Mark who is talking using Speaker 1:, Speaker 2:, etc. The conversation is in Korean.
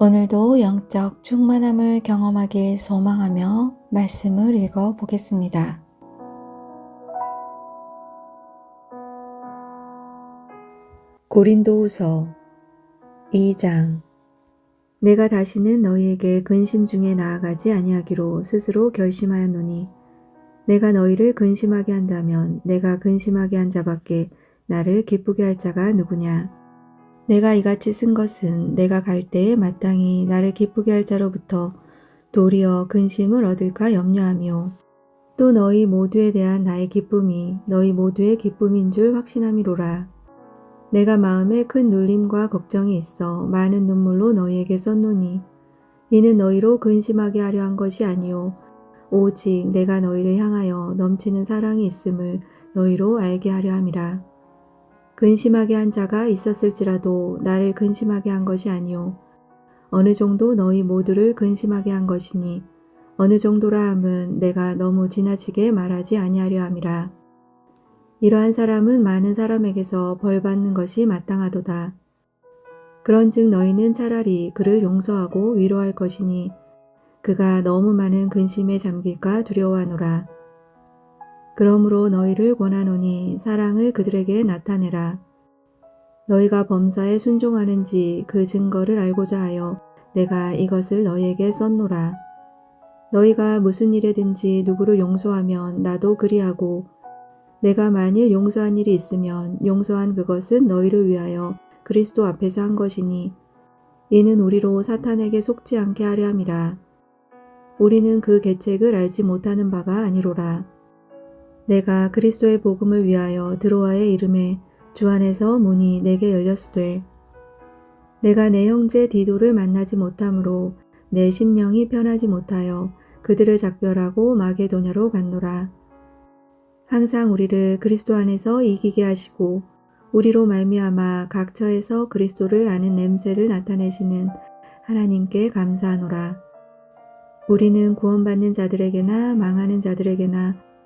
Speaker 1: 오늘도 영적 충만함을 경험하길 소망하며 말씀을 읽어 보겠습니다. 고린도후서 2장 내가 다시는 너희에게 근심 중에 나아가지 아니하기로 스스로 결심하였노니 내가 너희를 근심하게 한다면 내가 근심하게 한 자밖에 나를 기쁘게 할 자가 누구냐 내가 이같이 쓴 것은 내가 갈 때에 마땅히 나를 기쁘게 할 자로부터 도리어 근심을 얻을까 염려하며 또 너희 모두에 대한 나의 기쁨이 너희 모두의 기쁨인 줄 확신함이로라. 내가 마음에 큰 눌림과 걱정이 있어 많은 눈물로 너희에게 썼노니 이는 너희로 근심하게 하려 한 것이 아니요 오직 내가 너희를 향하여 넘치는 사랑이 있음을 너희로 알게 하려 함이라. 근심하게 한 자가 있었을지라도 나를 근심하게 한 것이 아니요 어느 정도 너희 모두를 근심하게 한 것이니 어느 정도라 함은 내가 너무 지나치게 말하지 아니하려 함이라. 이러한 사람은 많은 사람에게서 벌 받는 것이 마땅하도다. 그런즉 너희는 차라리 그를 용서하고 위로할 것이니 그가 너무 많은 근심에 잠길까 두려워하노라. 그러므로 너희를 권하노니 사랑을 그들에게 나타내라. 너희가 범사에 순종하는지 그 증거를 알고자 하여 내가 이것을 너희에게 썼노라. 너희가 무슨 일에든지 누구를 용서하면 나도 그리하고 내가 만일 용서한 일이 있으면 용서한 그것은 너희를 위하여 그리스도 앞에서 한 것이니 이는 우리로 사탄에게 속지 않게 하려 함이라. 우리는 그 계책을 알지 못하는 바가 아니로라. 내가 그리스도의 복음을 위하여 드로아의 이름에 주 안에서 문이 내게 열렸으되 내가 내 형제 디도를 만나지 못하므로 내 심령이 편하지 못하여 그들을 작별하고 마게도냐로 갔노라. 항상 우리를 그리스도 안에서 이기게 하시고 우리로 말미암아 각처에서 그리스도를 아는 냄새를 나타내시는 하나님께 감사하노라. 우리는 구원받는 자들에게나 망하는 자들에게나